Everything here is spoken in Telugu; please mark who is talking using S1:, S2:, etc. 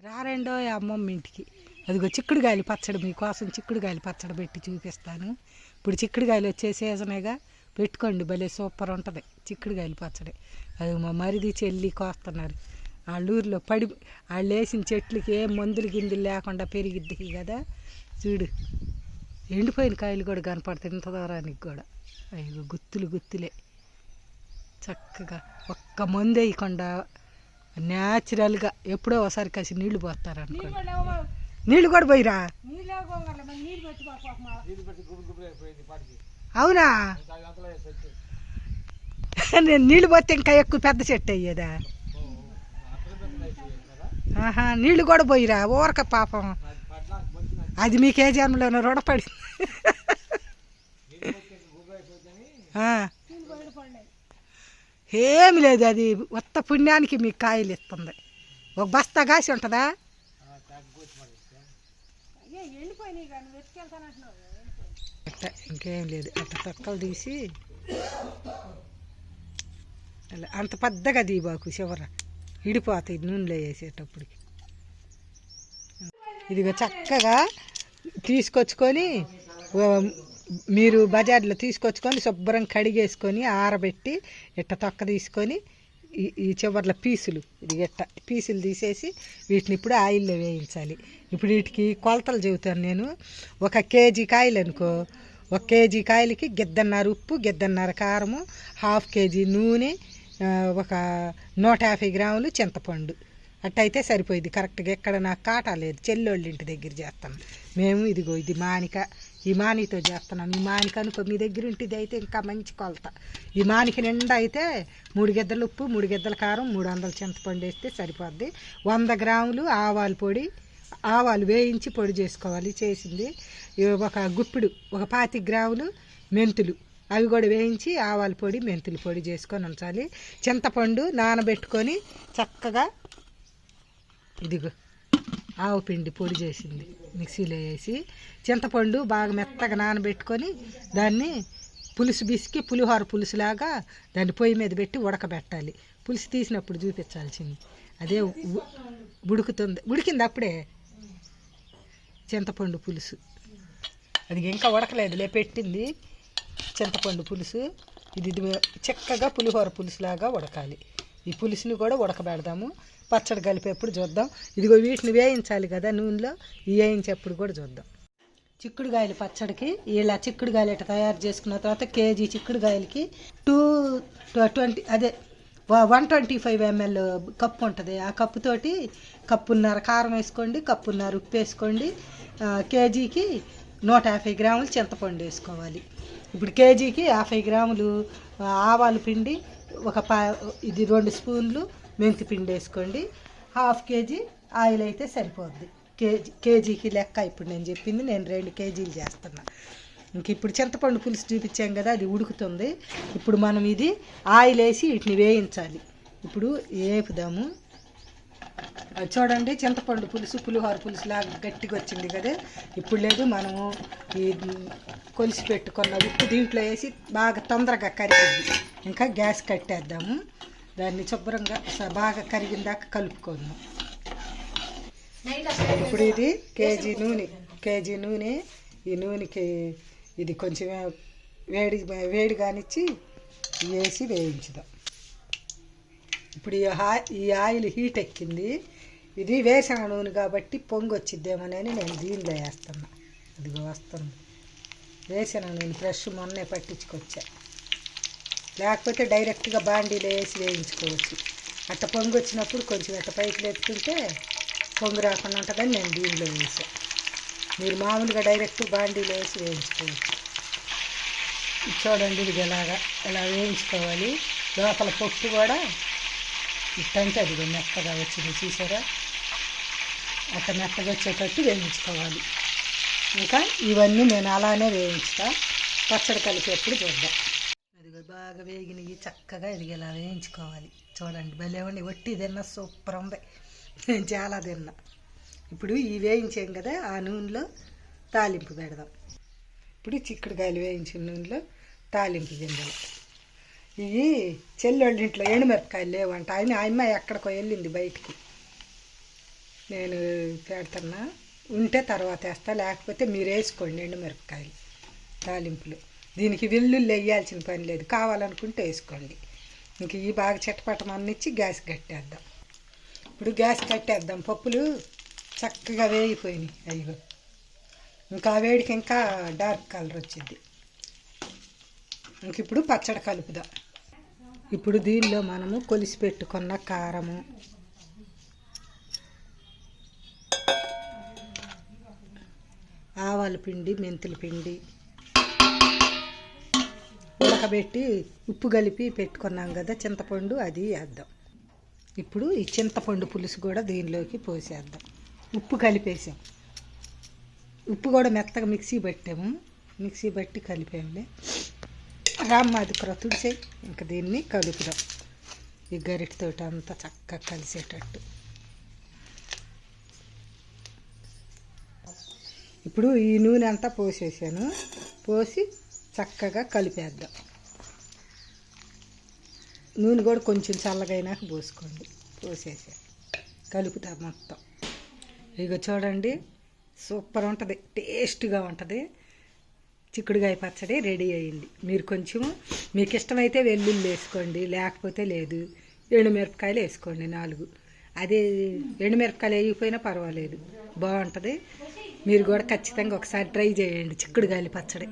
S1: రారెండో అమ్మమ్మ ఇంటికి అదిగో చిక్కుడుగాయలు పచ్చడి మీకోసం చిక్కుడుగాయలు పచ్చడి పెట్టి చూపిస్తాను. ఇప్పుడు చిక్కుడుగాయలు వచ్చే సీజనేగా పెట్టుకోండి భలే సూపర్ ఉంటుంది చిక్కుడుగాయలు పచ్చడి. అది మా మరిది చెల్లి కోస్తున్నారు. వాళ్ళ ఊర్లో పడి వాళ్ళు వేసిన చెట్లకి ఏ మందులు గిందులు లేకుండా పెరిగిద్ది కదా. చూడు ఎండిపోయిన కాయలు కూడా కనపడతాయి ఇంత దూరానికి కూడా. అయ్యో గుత్తులు గుత్తులే. చక్కగా ఒక్క మందు వేయకుండా న్యాచురల్గా ఎప్పుడో ఒకసారి కాసి నీళ్ళు పోస్తారు అనుకోండి నీళ్ళు కూడా పోయిరా? అవునా? నేను నీళ్ళు పోతే ఇంకా ఎక్కువ పెద్ద చెట్టు అయ్యేదా? ఆహా నీళ్ళు కూడా పోయిరా? ఊరక పాపం. అది మీకే జన్మలోనే రుణపడింది ఆ. ఏమి లేదు అది ఉత్త పుణ్యానికి మీకు కాయలు ఇస్తుంది. ఒక బస్తా కాసి ఉంటుందా? ఇంకేం లేదు అట్ట తొక్కలు తీసి అంత పెద్దగా దీబాకు చివర ఇడిపోతాయి నూనెలో వేసేటప్పటికి. ఇదిగో చక్కగా తీసుకొచ్చుకొని మీరు బజార్లో తీసుకొచ్చుకొని శుభ్రం కడిగేసుకొని ఆరబెట్టి ఇట్ట తొక్క తీసుకొని ఈ ఈ చివర్ల పీసులు ఇది ఇట్ట పీసులు తీసేసి వీటిని ఇప్పుడు ఆయిల్లో వేయించాలి. ఇప్పుడు వీటికి కొలతలు చెబుతాను నేను. ఒక కేజీ కాయలు అనుకో ఒక కేజీ కాయలకి గిద్దన్నర ఉప్పు గిద్దన్నర కారము హాఫ్ కేజీ నూనె ఒక నూట యాభై గ్రాములు చింతపండు. అట్టయితే సరిపోయింది. కరెక్ట్గా ఎక్కడ నాకు కాటా లేదు. చెల్లోళ్ళ ఇంటి దగ్గర చేస్తాను మేము ఇదిగో ఇది మానిక ఇమానితో చేస్తున్నాను. చేస్తున్నాం ఈ మీ దగ్గర ఉంటుంది అయితే ఇంకా మంచి కొలత. ఇమానికి నిండా అయితే మూడు గిద్దలు ఉప్పు మూడు గిద్దల కారం మూడు వందల చింతపండు వేస్తే సరిపోద్ది. వంద గ్రాములు ఆవాల పొడి ఆవాలు వేయించి పొడి చేసుకోవాలి చేసింది. ఒక గుప్పిడు ఒక పాతి గ్రాములు మెంతులు. అవి కూడా వేయించి ఆవాల పొడి మెంతుల పొడి చేసుకొని ఉంచాలి. చింతపండు నానబెట్టుకొని చక్కగా ఇదిగో. ఆవు పిండి పొడి చేసింది. మిక్సీలో వేసి చింతపండు బాగా మెత్తగా నానబెట్టుకొని దాన్ని పులుసు బిసికి పులిహోర పులుసులాగా దాన్ని పొయ్యి మీద పెట్టి ఉడకబెట్టాలి. పులుసు తీసినప్పుడు చూపించాల్సింది. అదే ఉడుకుతుంది. ఉడికింది అప్పుడే చింతపండు పులుసు. అది ఇంకా ఉడకలేదులే పెట్టింది చింతపండు పులుసు. ఇది చక్కగా పులిహోర పులుసులాగా ఉడకాలి. ఈ పులుసుని కూడా ఉడకబెడదాము. పచ్చడి కలిపేప్పుడు చూద్దాం. ఇదిగో వీటిని వేయించాలి కదా నూనెలో. ఈ వేయించేప్పుడు కూడా చూద్దాం. చిక్కుడుగాయలు పచ్చడికి ఇలా చిక్కుడుగాయలు ఇట్లా తయారు చేసుకున్న తర్వాత కేజీ చిక్కుడుగాయలకి టూ ట్వంటీ అదే one twenty five ML cup ఉంటుంది. ఆ కప్పుతోటి కప్పున్నర కారం వేసుకోండి కప్పున్నర ఉప్పు వేసుకోండి. కేజీకి నూట యాభై గ్రాములు చింతపండు వేసుకోవాలి. ఇప్పుడు కేజీకి యాభై గ్రాములు ఆవాలు పిండి ఒక పా ఇది రెండు స్పూన్లు మెంతి పిండి వేసుకోండి. హాఫ్ కేజీ ఆయిల్ అయితే సరిపోద్ది. కేజీ కేజీకి లెక్క ఇప్పుడు నేను చెప్పింది నేను రెండు కేజీలు చేస్తున్నా. ఇంక ఇప్పుడు చింతపండు పులుసు చూపించాం కదా అది ఉడుకుతుంది. ఇప్పుడు మనం ఇది ఆయిల్ వేసి వీటిని వేయించాలి. ఇప్పుడు వేపుదాము. అది చూడండి చింతపండు పులుసు పులిహోర పులుసు లాగా గట్టిగా వచ్చింది కదా. ఇప్పుడు లేదు మనము ఈ కొలిసి పెట్టుకున్న ఉప్పు దీంట్లో వేసి బాగా తొందరగా కరిగింది ఇంకా గ్యాస్ కట్టేద్దాము. దాన్ని శుభ్రంగా బాగా కరిగిన దాకా కలుపుకుందాం. ఇప్పుడు ఇది కేజీ నూనె కేజీ నూనె ఈ నూనెకి ఇది కొంచెం వేడి వేడి కానిచ్చి వేసి వేయించుదాం. ఇప్పుడు ఈ ఈ ఆయిల్ హీట్ ఎక్కింది. ఇది వేసిన నూనె కాబట్టి పొంగి వచ్చిద్దేమోనని నేను దీనిలో వేస్తున్నా. అదిగో వస్తుంది. వేసిన నూనె ఫ్రెష్ మొన్నే పట్టించుకొచ్చా. లేకపోతే డైరెక్ట్గా బాండీలో వేసి వేయించుకోవచ్చు. అట్ట పొంగి వచ్చినప్పుడు కొంచెం అట్ట పైకి లేపుతుంటే పొంగు రాకుండా ఉంటుందని నేను దీనిలో వేసాను మీరు మామూలుగా డైరెక్ట్ బాండీలో వేసి వేయించుకోవచ్చు. చూడండి ఇది ఎలాగా ఇలా వేయించుకోవాలి. లోపల పొట్టు కూడా ఇట్టంటే అది మెత్తగా వచ్చింది చూసారా? అట్ట మెత్తగా వచ్చేటట్టు వేయించుకోవాలి. ఇంకా ఇవన్నీ నేను అలానే వేయించుతా. పచ్చడి కలిపేప్పుడు చూద్దాం. అదిగో బాగా వేగినవి చక్కగా ఎదిగేలా వేయించుకోవాలి. చూడండి భలే ఉండి వట్టి తిన్నా సూపర్ ఉంది. నేను చాలా తిన్నా. ఇప్పుడు ఈ వేయించాం కదా ఆ నూనెలో తాలింపు పెడదాం. ఇప్పుడు చిక్కుడుకాయలు వేయించిన నూనెలో తాలింపు గింజలు. ఇవి చెల్లెళ్ళ ఇంట్లో ఎండుమిరపకాయలు లేవంట. ఆయన ఆ అమ్మాయి ఎక్కడికో వెళ్ళింది బయటికి. నేను పెడతన్నా. ఉంటే తర్వాత వేస్తా లేకపోతే మీరు వేసుకోండి ఎండుమిరపకాయలు తాలింపులు. దీనికి వెల్లుల్లి వేయాల్సిన పని లేదు. కావాలనుకుంటే వేసుకోండి. ఇంక ఈ బాగా చిట్టపట్టమన్నిచ్చి గ్యాస్ కట్టేద్దాం. ఇప్పుడు గ్యాస్ కట్టేద్దాం. పప్పులు చక్కగా వేగిపోయినాయి. అయ్యో. ఇంకా వేడికి ఇంకా డార్క్ కలర్ వచ్చింది. ఇంక ఇప్పుడు పచ్చడి కలుపుదాం. ఇప్పుడు దీనిలో మనము కొలిసి పెట్టుకున్న కారము. ఆవాల పిండి మెంతుల పిండి. ఉడకబెట్టి ఉప్పు కలిపి పెట్టుకున్నాం కదా చింతపండు అది వేద్దాం. ఇప్పుడు ఈ చింతపండు పులుసు కూడా దీనిలోకి పోసేద్దాం. ఉప్పు కలిపేసాం. ఉప్పు కూడా మెత్తగా మిక్సీ పట్టాము. మిక్సీ పట్టి కలిపాములే రామ్మాది క్రతుడిసే ఇంకా దీన్ని కలుపుదాం. ఈ గరిటెతోటి అంతా చక్కగా కలిసేటట్టు. ఇప్పుడు ఈ నూనె అంతా పోసేసాను. పోసి చక్కగా కలిపేద్దాం. నూనె కూడా కొంచెం చల్లగైనాక పోసుకోండి. పోసేసా. కలుపుతా మొత్తం. ఇక చూడండి సూపర్ ఉంటుంది. టేస్ట్గా ఉంటుంది. చిక్కుడుగాయ పచ్చడి రెడీ అయింది. మీరు కొంచెం మీకు ఇష్టమైతే వెల్లుల్లి వేసుకోండి లేకపోతే లేదు. ఎండుమిరపకాయలు వేసుకోండి నాలుగు. అదే ఎండుమిరపకాయలు వేయకపోయినా పర్వాలేదు. బాగుంటుంది. మీరు కూడా ఖచ్చితంగా ఒకసారి ట్రై చేయండి చిక్కుడుగాయలు పచ్చడి.